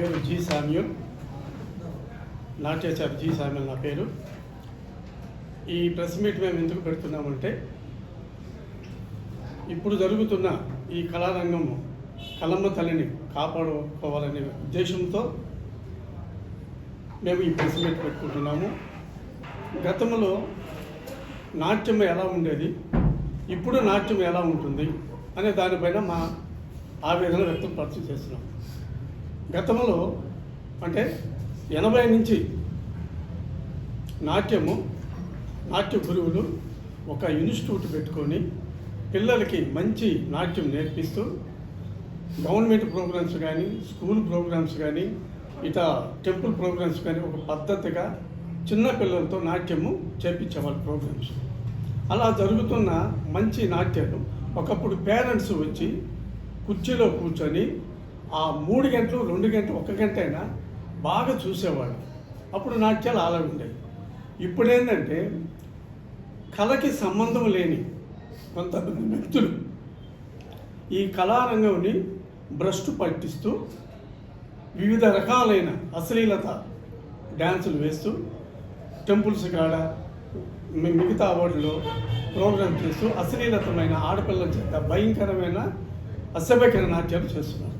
పేరు G Samuel. నాట్యాచార్య G Samuel నా పేరు. ఈ ప్రెస్ మీట్ మేము ఎందుకు పెడుతున్నామంటే ఇప్పుడు జరుగుతున్న ఈ కళారంగం కలమ్మ తల్లిని కాపాడుకోవాలనే ఉద్దేశంతో మేము ఈ ప్రెస్ మీట్ పెట్టుకుంటున్నాము. గతంలో నాట్యం ఎలా ఉండేది ఇప్పుడు నాట్యం ఎలా ఉంటుంది అనే దానిపైన మా ఆవేదన వ్యక్తపరచు చేస్తున్నాం. గతంలో అంటే ఎనభై నుంచి నాట్యము నాట్య గురువులు ఒక ఇన్స్టిట్యూట్ పెట్టుకొని పిల్లలకి మంచి నాట్యం నేర్పిస్తూ గవర్నమెంట్ ప్రోగ్రామ్స్ కానీ స్కూల్ ప్రోగ్రామ్స్ కానీ ఇట టెంపుల్ ప్రోగ్రామ్స్ కానీ ఒక పద్ధతిగా చిన్న పిల్లలతో నాట్యము చేపించేవాళ్ళు ప్రోగ్రామ్స్. అలా జరుగుతున్న మంచి నాట్యాలు ఒకప్పుడు పేరెంట్స్ వచ్చి కుర్చీలో కూర్చొని ఆ మూడు గంటలు రెండు గంటలు ఒక గంట అయినా బాగా చూసేవాడు అప్పుడు నాట్యాలు అలా ఉండేవి. ఇప్పుడు ఏంటంటే కళకి సంబంధం లేని కొంతమంది వ్యక్తులు ఈ కళారంగంని భ్రష్టు పట్టిస్తూ వివిధ రకాలైన అశ్లీలత డ్యాన్సులు వేస్తూ టెంపుల్స్ కాడ మిగతా వాటిలో ప్రోగ్రామ్ చేస్తూ అశ్లీలతమైన ఆడపిల్లల చేత భయంకరమైన అసభ్యకర నాట్యాలు చేస్తున్నారు.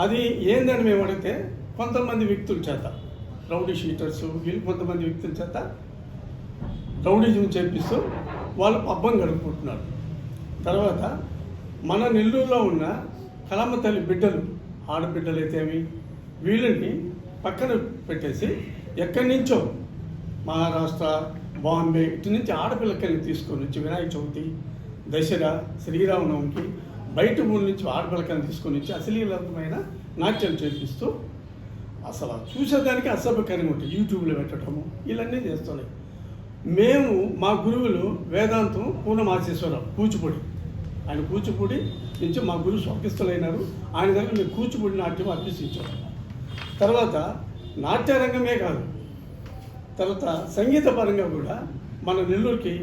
అది ఏందని మేము అడిగితే కొంతమంది వ్యక్తుల చేత రౌడీ షీటర్స్ వీళ్ళు కొంతమంది వ్యక్తుల చేత రౌడీజం చేపిస్తూ వాళ్ళు పబ్బం గడుపుకుంటున్నారు. తర్వాత మన నెల్లూరులో ఉన్న కలమ్మ తల్లి బిడ్డలు ఆడబిడ్డలు అయితేమి వీళ్ళని పక్కన పెట్టేసి ఎక్కడి నుంచో మహారాష్ట్ర బాంబే ఇటు నుంచి ఆడపిల్లకల్ని తీసుకొని వచ్చి వినాయక చవితి దసరా శ్రీరామనవమికి బయట ఊళ్ళ నుంచి ఆడపిల్లకని తీసుకొని వచ్చి అశ్లీలమైన నాట్యం చేపిస్తూ అసలు చూసేదానికి అసభ్యకరంగా ఉంటాయి యూట్యూబ్లో పెట్టడము ఇలాన్నీ చేస్తున్నాయి మేము మా గురువులు వేదాంతం పూర్ణమాసేశ్వరరావు కూచిపూడి. ఆయన కూచిపూడి నుంచి మా గురువు స్వర్గస్థులైనారు. ఆయన దగ్గర మేము కూచిపూడి నాట్యం అభ్యసించాం. తర్వాత నాట్యరంగమే కాదు తర్వాత సంగీత పరంగా కూడా మన నెల్లూరుకి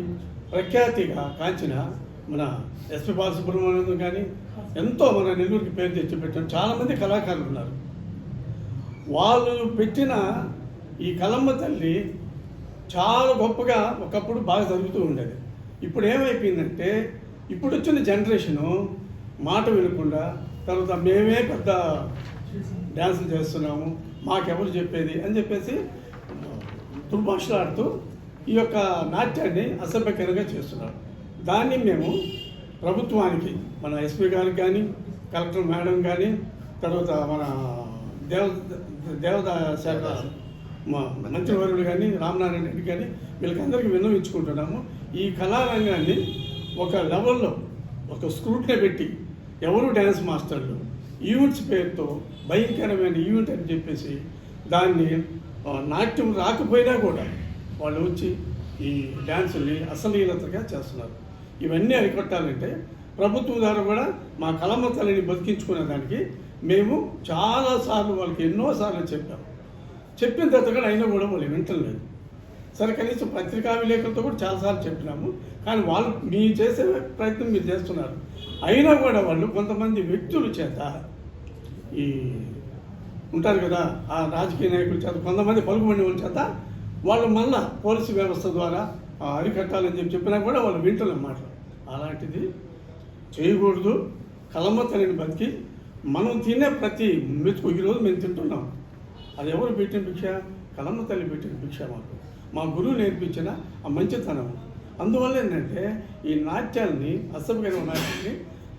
ప్రఖ్యాతిగా కాంచిన మన ఎస్పి బాలసుబ్రహ్మణ్యం కానీ ఎంతో మన నెల్లూరుకి పేరు తెచ్చిపెట్టాం చాలామంది కళాకారులు ఉన్నారు. వాళ్ళు పెట్టిన ఈ కలమ్మ తల్లి చాలా గొప్పగా ఒకప్పుడు బాగా జరుగుతూ ఉండేది. ఇప్పుడు ఏమైపోయిందంటే ఇప్పుడు వచ్చిన జనరేషను మాట వినకుండా తర్వాత మేమే పెద్ద డ్యాన్సులు చేస్తున్నాము మాకెవరు చెప్పేది అని చెప్పేసి దుర్భాషలాడుతూ ఈ యొక్క నాట్యాన్ని అసభ్యకరంగా చేస్తున్నారు. దాన్ని మేము ప్రభుత్వానికి మన ఎస్పీ గారికి కానీ కలెక్టర్ మేడం కానీ తర్వాత మన దేవ దేవత శాఖ మా మంత్రివర్యులు కానీ రామనారాయణ రెడ్డి కానీ వీళ్ళకందరికీ విన్నవించుకుంటున్నాము. ఈ కళారంగాన్ని ఒక లెవెల్లో ఒక స్క్రూట్నే పెట్టి ఎవరు డ్యాన్స్ మాస్టర్లు ఈవెంట్స్ పేరుతో భయంకరమైన ఈవెంట్ అని చెప్పేసి దాన్ని నాట్యం రాకపోయినా కూడా వాళ్ళు వచ్చి ఈ డ్యాన్సుల్ని అసలీలతగా చేస్తున్నారు. ఇవన్నీ అరికొట్టాలంటే ప్రభుత్వం ద్వారా కూడా మా కలమ్మ తల్లిని బతికించుకునే దానికి మేము చాలాసార్లు వాళ్ళకి ఎన్నోసార్లు చెప్పాము చెప్పిన తర్వాత కూడా అయినా కూడా వాళ్ళు వింటలేదు సరే కనీసం పత్రికా విలేకరులతో కూడా చాలాసార్లు చెప్పినాము. కానీ వాళ్ళు మీ చేసే ప్రయత్నం మీరు చేస్తున్నారు. అయినా కూడా వాళ్ళు కొంతమంది వ్యక్తుల చేత ఈ ఉంటారు కదా ఆ రాజకీయ నాయకుల చేత కొంతమంది పలుకుబడి వాళ్ళ చేత వాళ్ళు మళ్ళా పోలీసు వ్యవస్థ ద్వారా అరికట్టాలని చెప్పి చెప్పినా కూడా వాళ్ళు వింటలే మాటలు. అలాంటిది చేయకూడదు. కలమ్మ తల్లిని బతికి మనం తినే ప్రతి మెతుకు ఈరోజు మేము తింటున్నాం. అది ఎవరు పెట్టిన భిక్ష? కలమ్మ తల్లి పెట్టిన భిక్ష మాకు. మా గురువు నేర్పించిన ఆ మంచితనం. అందువల్ల ఏంటంటే ఈ నాట్యాల్ని అసభ్యమైన నాట్యాన్ని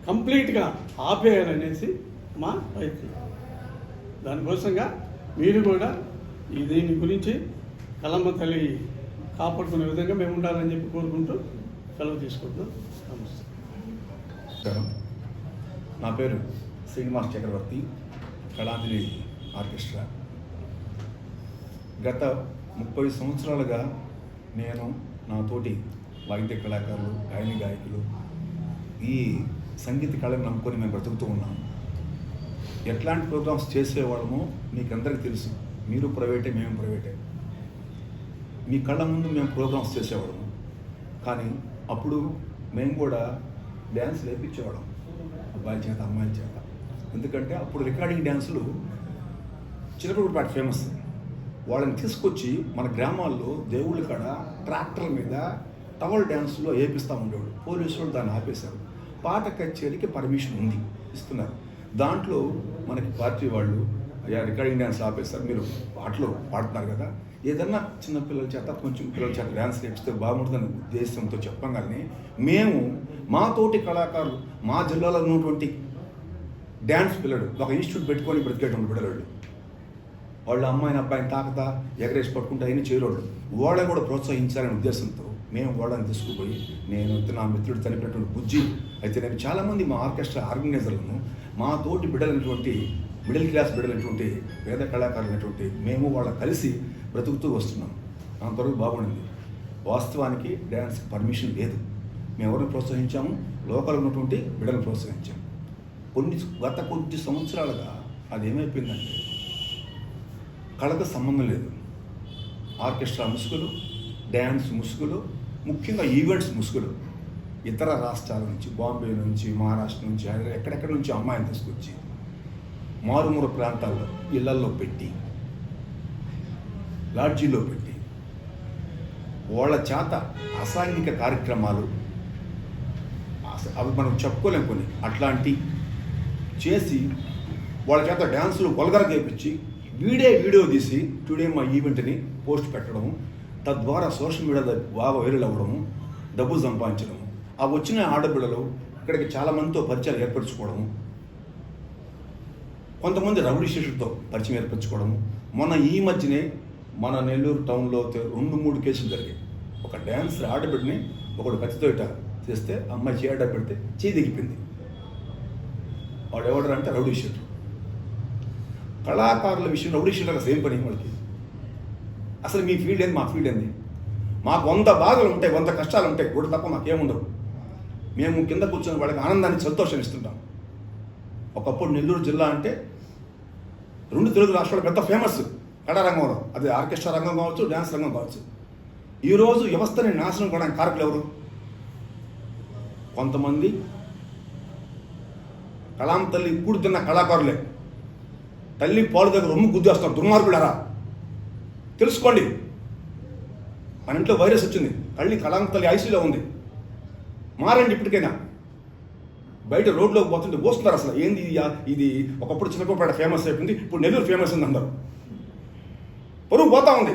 కంప్లీట్గా ఆపేయాలనేసి మా ప్రయత్నం. దానికోసంగా మీరు కూడా ఈ దీని గురించి కలమ్మ తల్లి కాపాడుకునే విధంగా మేము ఉండాలని చెప్పి కోరుకుంటూ సెలవు తీసుకుంటున్నాం. నమస్కారం. నా పేరు శ్రీనివాస్ చక్రవర్తి కళాంజలి ఆర్కెస్ట్రా. గత ముప్పై సంవత్సరాలుగా నేను నా తోటి వాయిద్య కళాకారులు గాయని గాయకులు ఈ సంగీత కళను నమ్ముకొని మేము బ్రతుకుతూ ఉన్నాం. ఎట్లాంటి ప్రోగ్రామ్స్ చేసేవాళ్ళమో మీకు అందరికీ తెలుసు. మీరు ప్రైవేటే మేము ప్రైవేటే. మీ కళ్ళ ముందు మేము ప్రోగ్రామ్స్ చేసేవాళ్ళము కానీ అప్పుడు మేము కూడా డ్యాన్స్ వేపించేవాడు అబ్బాయి చేత అమ్మాయిల చేత. ఎందుకంటే అప్పుడు రికార్డింగ్ డ్యాన్సులు చిలకలూరుపేట ఫేమస్ వాళ్ళని తీసుకొచ్చి మన గ్రామాల్లో దేవుళ్ళ కాడ ట్రాక్టర్ మీద టవల్ డ్యాన్స్లో వేపిస్తూ ఉండేవాడు పోలీసులు దాన్ని ఆపేశారు. పాట కచేరీకి పర్మిషన్ ఉంది. ఇస్తున్నారు. దాంట్లో మనకి పార్టీ వాళ్ళు అయ్యా రికార్డింగ్ డ్యాన్స్ ఆపేస్తారు. మీరు పాటలు పాడుతున్నారు కదా. ఏదన్నా చిన్న పిల్లల చేత కొంచెం పిల్లల చేత డ్యాన్స్ నేర్పిస్తే బాగుంటుందని ఉద్దేశంతో చెప్పగానే మేము మా తోటి కళాకారులు మా జిల్లాలో ఉన్నటువంటి డ్యాన్స్ పిల్లడు ఒక ఇన్స్టిట్యూట్ పెట్టుకొని బ్రతికేటువంటి పిల్లలు వాళ్ళ అమ్మాయిని అబ్బాయిని తాకత ఎగరేసి పట్టుకుంటా అయినా చేరోళ్ళు వాళ్ళని కూడా ప్రోత్సహించాలనే ఉద్దేశంతో మేము వాళ్ళని తీసుకుపోయి నేను నా మిత్రుడు చనిపోయినటువంటి బుజ్జి అయితే నేను చాలామంది మా ఆర్కెస్ట్రా ఆర్గనైజర్లను మా తోటి బిడ్డలైనటువంటి మిడిల్ క్లాస్ బిడ్డలైనటువంటి పేద కళాకారులైనటువంటి మేము వాళ్ళ కలిసి బ్రతుకుతూ వస్తున్నాం. అంతవరకు బాగుండింది. వాస్తవానికి డ్యాన్స్ పర్మిషన్ లేదు. మేము ఎవరిని ప్రోత్సహించాము? లోకల్ ఉన్నటువంటి బిడ్డలను ప్రోత్సహించాము కొన్ని గత కొద్ది సంవత్సరాలుగా అది ఏమైపోయిందంటే కళకు సంబంధం లేదు. ఆర్కెస్ట్రా ముసుగులు డ్యాన్స్ ముసుగులు ముఖ్యంగా ఈవెంట్స్ ముసుగులు. ఇతర రాష్ట్రాల నుంచి బాంబే నుంచి మహారాష్ట్ర నుంచి హైదరాబాద్ ఎక్కడెక్కడ నుంచి అమ్మాయిని తీసుకొచ్చి మారుమూల ప్రాంతాల్లో ఇళ్ళల్లో పెట్టి లాడ్జీలో పెట్టి వాళ్ళ చేత అసాంఘిక కార్యక్రమాలు అస- అవి మనం చెప్పుకోలేం కొన్ని. అట్లాంటి చేసి వాళ్ళ చేత డ్యాన్సులు వల్గర్ చేపించి వీడే వీడియో తీసి టుడే మా ఈవెంట్ని పోస్ట్ పెట్టడం తద్వారా సోషల్ మీడియా బాగా వైరల్ అవ్వడము డబ్బు సంపాదించడము ఆ వచ్చిన ఆడపిల్లలు ఇక్కడికి చాలామందితో పరిచయాలు ఏర్పరచుకోవడము కొంతమంది రౌడీ స్టేషన్తో పరిచయం ఏర్పరచుకోవడము. మొన్న ఈ మధ్యనే మన నెల్లూరు టౌన్లో రెండు మూడు కేసులు జరిగాయి. ఒక డ్యాన్స్ ఆడబిడ్డని ఒకడు కత్తితో ఇట చేస్తే అమ్మాయి చేయడ పెడితే చేయి దిగిపోయింది. వాడు ఎవడరు అంటే రౌడీ షీటర్ కళాకారుల విషయం రౌడీ షీటర్ అసలు ఏం పని వాళ్ళకి? అసలు మీ ఫీల్డ్ ఏంది మా ఫీల్డ్ ఏంది? మాకు వంద బాధలు ఉంటాయి వంద కష్టాలు ఉంటాయి కూడా తప్ప మాకేముండవు. మేము కింద కూర్చొని వాళ్ళకి ఆనందాన్ని సంతోషం ఇస్తుంటాం. ఒకప్పుడు నెల్లూరు జిల్లా అంటే రెండు తెలుగు రాష్ట్రాలు పెద్ద ఫేమస్ కళారంగంలో అది ఆర్కెస్ట్రా రంగం కావచ్చు డ్యాన్స్ రంగం కావచ్చు. ఈరోజు వ్యవస్థని నాశనం కావడానికి కారకులు ఎవరు? కొంతమంది కళాం తల్లి కూడి తిన్న కళాకారులే. తల్లి పాలు దగ్గర రొమ్ము గుద్దేస్తారు దుర్మార్గులారా? తెలుసుకోండి. మన ఇంట్లో వైరస్ వచ్చింది. తల్లి కళాం తల్లి ఐసీలో ఉంది. మారండి ఇప్పటికైనా. బయట రోడ్లోకి పోతుంటే పోస్తున్నారు అసలు. ఏంది ఇది? ఇది ఒకప్పుడు చిన్నపేట ఫేమస్ అయిపోయింది ఇప్పుడు నెల్లూరు ఫేమస్ ఉంది అందరు. పరువు పోతా ఉంది.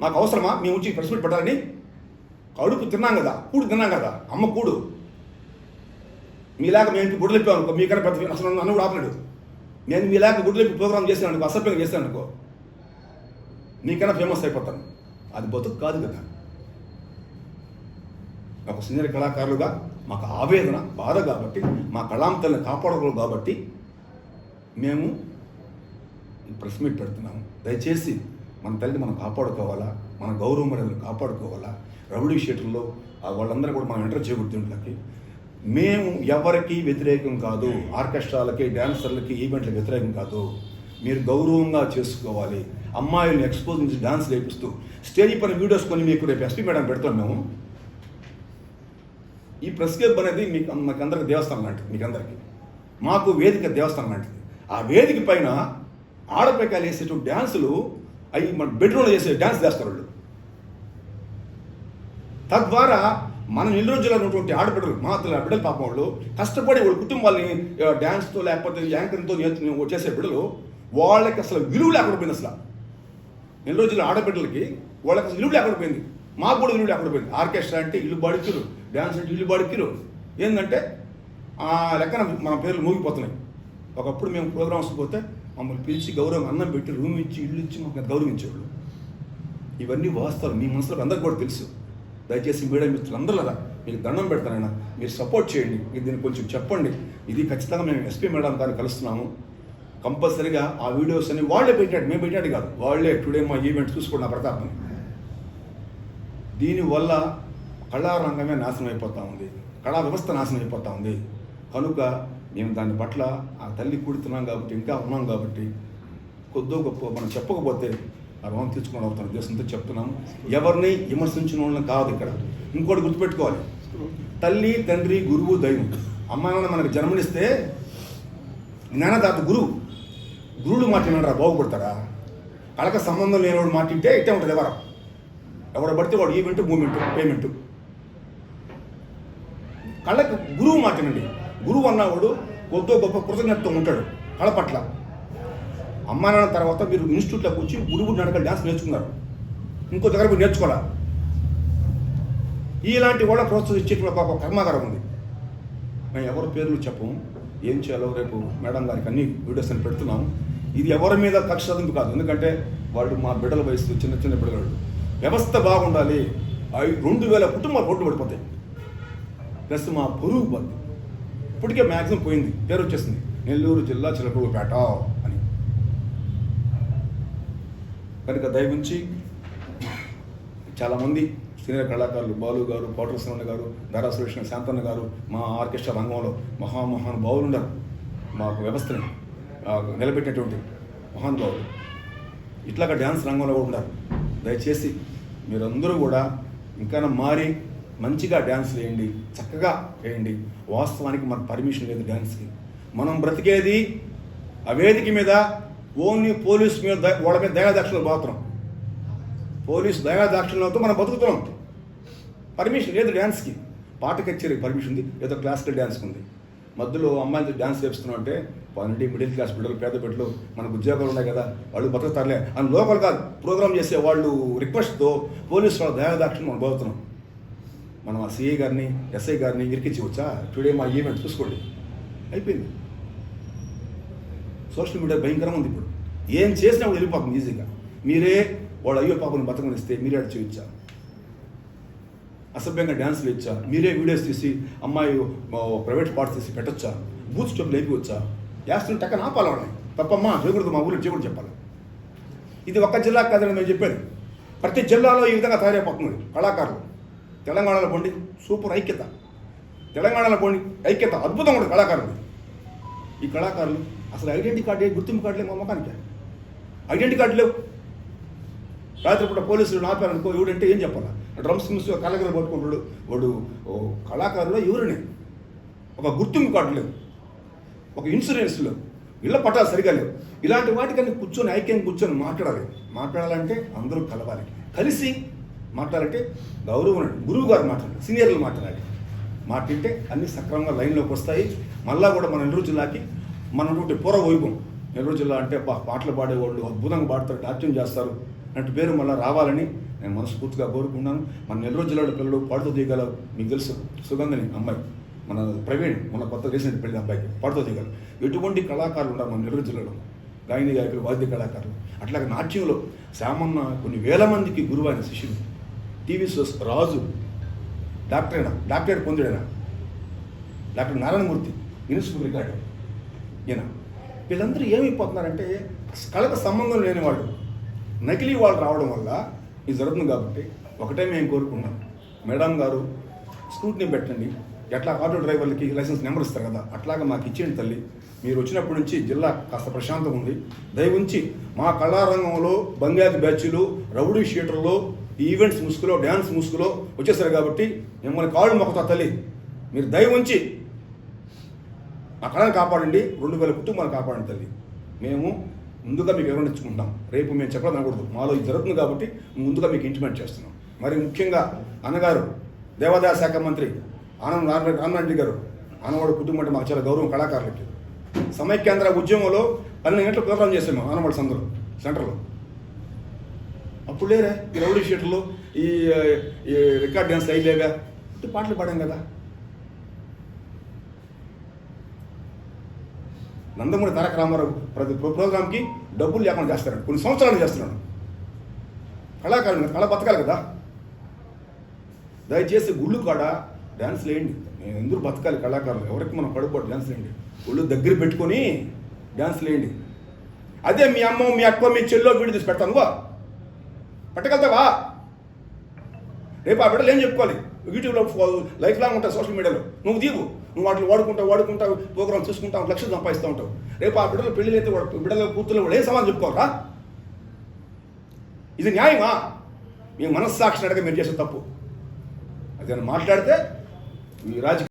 మాకు అవసరమా? మేము వచ్చి ప్రెస్ మీట్ పెట్టాలని? కడుపు తిన్నాం కదా కూడు తిన్నాం కదా అమ్మ కూడు. మీలాగా మేము గుడ్లు ఇప్పాం అనుకో మీకన్నా పెద్ద అసలు నన్ను కూడా ఆపలేడు. నేను మీలాగా గుడ్లు ఇప్పి ప్రోగ్రామ్ చేశాను అనుకో అసభ్యంగా చేశాను అనుకో నీకన్నా ఫేమస్ అయిపోతాను. అది బతుకు కాదు కదా. ఒక సీనియర్ కళాకారులుగా మాకు ఆవేదన బాధ కాబట్టి మా కళాంతల్ని కాపాడకూడదు కాబట్టి మేము ప్రెస్ మీట్ పెడుతున్నాము. దయచేసి మన తల్లిని మనం కాపాడుకోవాలా? మన గౌరవ మర్యాదలు కాపాడుకోవాలా? రౌడీ షీటర్లో వాళ్ళందరూ కూడా మనం ఎంటర్ చేయకూడదు మేము ఎవరికి వ్యతిరేకం కాదు. ఆర్కెస్ట్రాలకి డ్యాన్సర్లకి ఈవెంట్లకి వ్యతిరేకం కాదు. మీరు గౌరవంగా చేసుకోవాలి. అమ్మాయిల్ని ఎక్స్పోజ్ నుంచి డాన్స్ చేపిస్తూ స్టేజ్ పైన వీడియోస్ కొని మీకు రేపు ఎస్పీ మేడం పెడతాం మేము. ఈ ప్రెస్ క్లబ్ అనేది మీకు మాకందరికి దేవస్థానం లాంటిది మీకు అందరికీ. మాకు వేదిక దేవస్థానం లాంటిది. ఆ వేదిక పైన ఆడపికాయలు వేసేటువంటి డ్యాన్సులు అవి మన బెడ్రూమ్లో చేసే డ్యాన్స్ చేస్తారు వాళ్ళు. తద్వారా మన నెల్లూరు రోజుల్లో ఉన్నటువంటి ఆడబిడ్డలు మా తల్లి బిడ్డలు పాపం వాళ్ళు కష్టపడి వాళ్ళ కుటుంబాన్ని డ్యాన్స్తో లేకపోతే యాంకరింగ్తో చేసే బిడ్డలు వాళ్ళకి అసలు విలువ లేకుండా పోయింది అసలు. నెల్లూరు రోజుల్లో ఆడబిడ్డలకి వాళ్ళకి అసలు విలువ లేకుండా పోయింది. మాకు కూడా ఇల్లు అక్కడ పోయింది? ఆర్కెస్ట్రా అంటే ఇల్లు బడుకురు డ్యాన్స్ అంటే ఇల్లు బడుకురు ఏంటంటే ఆ లెక్కన మన పేర్లు మూగిపోతున్నాయి. ఒకప్పుడు మేము ప్రోగ్రామ్స్ పోతే మమ్మల్ని పిలిచి గౌరవం అన్నం పెట్టి రూమ్ ఇచ్చి ఇల్లు ఇచ్చి మాకు గౌరవించేవాళ్ళు. ఇవన్నీ వాస్తవాలు. మీ మనసులో అందరికి కూడా తెలుసు. దయచేసి మీడియా మిత్రులందరూ మీకు దండం పెడతానైనా మీరు సపోర్ట్ చేయండి. మీరు దీన్ని కొంచెం చెప్పండి. ఇది ఖచ్చితంగా మేము ఎస్పీ మేడం గారిని కలుస్తున్నాము. కంపల్సరీగా ఆ వీడియోస్ అన్ని వాళ్ళే పెట్టాడు మేము పెట్టాడు కాదు. వాళ్ళే టుడే మా ఈవెంట్ చూసుకోండి నా ప్రతాపం. దీనివల్ల కళారంగమే నాశనం అయిపోతూ ఉంది. కళా వ్యవస్థ నాశనం అయిపోతూ ఉంది. కనుక మేము దాని పట్ల ఆ తల్లి కూడుతున్నాం కాబట్టి ఇంకా ఉన్నాం కాబట్టి కొద్దో గొప్ప మనం చెప్పకపోతే ఆ రుణం తీర్చుకుని అవుతున్న ఉద్దేశంతో చెప్తున్నాం. ఎవరిని విమర్శించిన వాళ్ళని కాదు ఇక్కడ. ఇంకోటి గుర్తుపెట్టుకోవాలి. తల్లి తండ్రి గురువు దైవం. అమ్మ నాన్న మనకు జన్మనిస్తే జ్ఞానదాత గురువు గురువులు మాట్లాడినారా బాగుపడతారా? కళకు సంబంధం లేనివాడు మాట్లాడితే ఇట్టే ఉంటుంది ఎవరు ఎవడు పడితే వాడు ఈవెంట్ మూమెంట్ పేమెంట్. కళ్ళకు గురువు మాట్లాడండి గురువు అన్నవాడు కొద్దో గొప్ప కృతజ్ఞతతో ఉంటాడు కళ పట్ల. అమ్మా నాన్న తర్వాత మీరు ఇన్స్టిట్యూట్లోకి వచ్చి గురువు నడక డ్యాన్స్ నేర్చుకున్నారు. ఇంకో దగ్గర మీరు నేర్చుకోవాలి? ఇలాంటి వాళ్ళ ప్రోత్సహించేటువంటి ఒక కర్మాగారం ఉంది. మేము ఎవరి పేర్లు చెప్పము ఏం చేయాలో రేపు మేడం గారికి అన్ని వీడియోస్ అని పెడుతున్నాం. ఇది ఎవరి మీద కక్ష చదువు కాదు. ఎందుకంటే వాళ్ళు మా బిడ్డల వయసు చిన్న చిన్న బిడ్డలు వ్యవస్థ బాగుండాలి. అవి రెండు వేల కుటుంబాలు రోడ్డు పడిపోతాయి. ప్లస్ మా పొరుగు పోద్ది ఇప్పటికే మ్యాక్సిమం పోయింది. పేరు వచ్చేసింది. నెల్లూరు జిల్లా చిలకూరుపేట అని. కనుక దయగుంచి చాలామంది సీనియర్ కళాకారులు బాలు గారు కోటల గారు దారా సురేష్ శాంతన్న గారు మా ఆర్కెస్ట్రా రంగంలో మహామహానుభావులు ఉన్నారు. మాకు వ్యవస్థని ఆ, నిలబెట్టినటువంటి మహానుభావులు ఇట్లాగా డ్యాన్స్ రంగంలో కూడా ఉన్నారు. దయచేసి మీరందరూ కూడా ఇంకా మారి మంచిగా డ్యాన్స్ వేయండి చక్కగా వేయండి. వాస్తవానికి మన పర్మిషన్ లేదు డ్యాన్స్కి మనం బ్రతికేది ఆ వేదిక మీద ఓన్లీ పోలీస్ మీద ద- వాళ్ళ మీద దయాదాక్షిణలు మాత్రం. పోలీస్ దయాదాక్షిణ్యంతో మనం బతుకుతున్నాం. పర్మిషన్ లేదు డ్యాన్స్కి పాట కచేరీకి పర్మిషన్ ఉంది ఏదో క్లాసికల్ డ్యాన్స్కి ఉంది. మధ్యలో అమ్మాయితో డ్యాన్స్ చేస్తున్నాం అంటే పన్నెండు మిడిల్ క్లాస్ బిడ్డలు పేద బిడ్డలు మనకు ఉద్యోగాలు ఉన్నాయి కదా వాళ్ళు బతుకుతారులే అని లోకల్ కాదు ప్రోగ్రామ్ చేసే వాళ్ళు రిక్వెస్ట్తో పోలీసు వాళ్ళ దయాదాక్షిణ్యం మనం పోతున్నాం. మనం ఆ సిఐ గారిని ఎస్ఐ గారిని ఇరికించవచ్చా? టుడే మా ఈవెంట్ చూసుకోండి. అయిపోయింది. సోషల్ మీడియా భయంకరంగా ఉంది ఇప్పుడు. ఏం చేసినా కూడా వెళ్ళిపోతుంది ఈజీగా. మీరే వాళ్ళు అయ్యో పాపని బతకనిస్తే మీరే చేయొచ్చా? అసభ్యంగా డ్యాన్స్లు ఇచ్చా. మీరే వీడియోస్ తీసి అమ్మాయి ప్రైవేట్ పార్ట్స్ తీసి పెట్టొచ్చా? బూత్ స్టెప్లు అయిపోవచ్చా చేస్తుంటే టక్కన ఆపాలి వాళ్ళని? తప్పమ్మా చేయకూడదు మా ఊళ్ళో చేయకూడదు చెప్పాలి. ఇది ఒక్క జిల్లా కాదని మేము చెప్పాను ప్రతి జిల్లాలో ఈ విధంగా తయారైపోతుంది కళాకారులు. తెలంగాణలో పోండి సూపర్ ఐక్యత. తెలంగాణలో పోండి ఐక్యత అద్భుతంగా ఉంటుంది కళాకారులు. ఈ కళాకారులు అసలు ఐడెంటిటీ కార్డు గుర్తింపు కార్డు లేవు మా ముఖానికి ఐడెంటిటీ కార్డు లేవు. రాత్రిపూట పోలీసులు నాపారనుకో ఎవడంటే ఏం చెప్పాలా? డ్రమ్స్ మిస్ కళ్ళగల పట్టుకుంటాడు వాడు ఓ కళాకారులు ఎవరిని? ఒక గుర్తింపు కార్డు లేవు ఒక ఇన్సూరెన్స్ లేవు ఇళ్ళ పట్టాలు సరిగా లేవు. ఇలాంటి వాటికన్నీ కూర్చొని ఐక్యం కూర్చొని మాట్లాడాలి. మాట్లాడాలంటే అందరూ కలవాలి. కలిసి మాట్లాడాలంటే గౌరవం గురువు గారు మాట్లాడాలి సీనియర్లు మాట్లాడాలి. మాట్లాడితే అన్ని సక్రమంగా లైన్లోకి వస్తాయి. మళ్ళా కూడా మన నెల్లూరు జిల్లాకి మనటువంటి పూర్వ వైభవం. నెల్లూరు జిల్లా అంటే పాటలు పాడేవాళ్ళు అద్భుతంగా పాడతారు నాట్యం చేస్తారు. అన్నట్టు పేరు మళ్ళీ రావాలని నేను మనస్ఫూర్తిగా కోరుకున్నాను మన నెల్లూరు జిల్లాలో పిల్లలు పాడుతూ దిగల మీకు తెలుసు సుగంధని అమ్మాయి. మన ప్రవీణ్ మన కొత్త రీసెంట్ పెళ్ళి అబ్బాయికి. పాడుతూ దిగాలి ఎటువంటి కళాకారులు ఉన్నారు మన నెల్లూరు జిల్లాలో. గాయని గాయకులు వాద్య కళాకారులు. అట్లాగే నాట్యంలో శామన్న కొన్ని వేల మందికి గురువు అయిన శిష్యులు టీవీ షోస్ రాజు. డాక్టర్ అయినా doctorate పొందాడైనా? Doctor Narayanamurthy university record. ఈయన. వీళ్ళందరూ ఏమైపోతున్నారంటే కళకు సంబంధం లేని వాళ్ళు. నకిలీ వాళ్ళు రావడం వల్ల ఇది జరుగుతుంది కాబట్టి ఒకటే మేము కోరుకున్నాం మేడం గారు స్కూటీని పెట్టండి. ఎట్లా ఆటో డ్రైవర్లకి లైసెన్స్ నెంబర్ ఇస్తారు కదా అట్లాగా మాకు ఇచ్చేయండి తల్లి. మీరు వచ్చినప్పటి నుంచి జిల్లా కాస్త ప్రశాంతంగా ఉంది దయవుంచి మా కళారంగంలో బంగారు బ్యాచ్లు రౌడీ షీటర్లో ఈవెంట్స్ ముసుగులో డ్యాన్స్ ముసుగులో వచ్చేసారు కాబట్టి మిమ్మల్ని కాళ్ళు మొక్కుతా తల్లి. మీరు దయ ఉంచి ఆ కళను కాపాడండి. రెండు వేల కుటుంబాలు కాపాడండి తల్లి. మేము ముందుగా మీకు వివరించుకుంటాం. రేపు మేము చెప్పడం అనకూడదు మాలో ఇది జరుగుతుంది కాబట్టి ముందుగా మీకు ఇంటిమేట్ చేస్తున్నాం. మరి ముఖ్యంగా అన్నగారు దేవాదాయ శాఖ మంత్రి ఆనంద్ రామ- గారు ఆనవాడు కుటుంబం అంటే మాకు చాలా గౌరవం కళాకారులకి. సమైక్యాంధ్ర ఉద్యమంలో పన్నెండు గంటలు ప్రోగ్రామ్ చేసాము ఆనవాడు సందులో సెంటర్లో. అప్పుడు లేరే ఈ రౌడీ షీట్లు ఈ ఈ రికార్డ్ డ్యాన్స్ అయ్యలేగా పాటలు పాడాం కదా. నందమూరి తారక రామారావు ప్రతి ప్రోగ్రామ్కి డబ్బులు లేకుండా చేస్తున్నాడు కొన్ని సంవత్సరాలు చేస్తున్నాడు. కళాకారులు కళ బతకాలి కదా. దయచేసి గుళ్ళు కాడ డ్యాన్స్ వేయండి. మేము ఎందుకు బతకాలి కళాకారులు? ఎవరికి మనం పడుకోవడం డ్యాన్స్ వేయండి? గుళ్ళు దగ్గర పెట్టుకొని డ్యాన్స్ వేయండి. అదే మీ అమ్మ మీ అక్క మీ చెల్లో వీడియో తీసి పెడతాను. వా పట్టగలుగుతావా రేపు ఆ బిడ్డలు ఏం చెప్పుకోవాలి? యూట్యూబ్లో లైఫ్ లాంగ్ ఉంటావు సోషల్ మీడియాలో. నువ్వు దిగు. నువ్వు వాటిని వాడుకుంటావు వాడుకుంటావు ప్రోగ్రామ్ చూసుకుంటావు లక్షలు సంపాదిస్తూ ఉంటావు. రేపు ఆ బిడ్డలు పెళ్ళి అయితే వాడు బిడ్డల కూతురు వాడు ఏం సమాధానం చెప్పుకోరా ఇది న్యాయమా? మీ మనస్సాక్షిని అడగ మీరు చేసే తప్పు. అది మాట్లాడితే మీ రాజకీయ